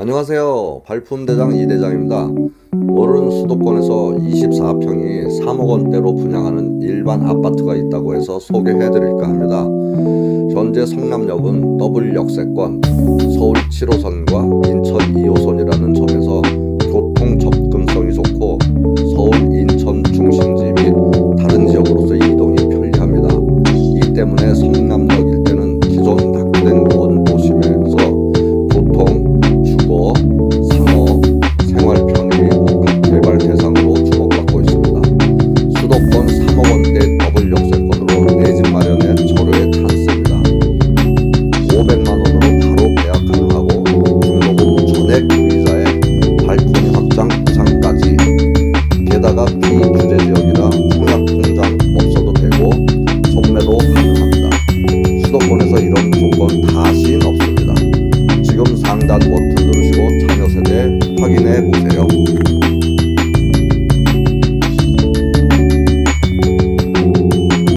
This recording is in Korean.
안녕하세요. 발품대장 이대장입니다. 오늘은 수도권에서 24평이 3억 원대로 분양하는 일반 아파트가 있다고 해서 소개해 드릴까 합니다. 현재 성남역은 더블 역세권, 서울 7호선과 인천 2호선이라는 점에서 교통 접근성이 좋고 서울, 인천 중심지 및 다른 지역으로서 이동이 편리합니다. 이 때문에 성 그래서 이런 조건 다시는 없습니다. 지금 상단 버튼 누르시고 참여 세대 확인해 보세요.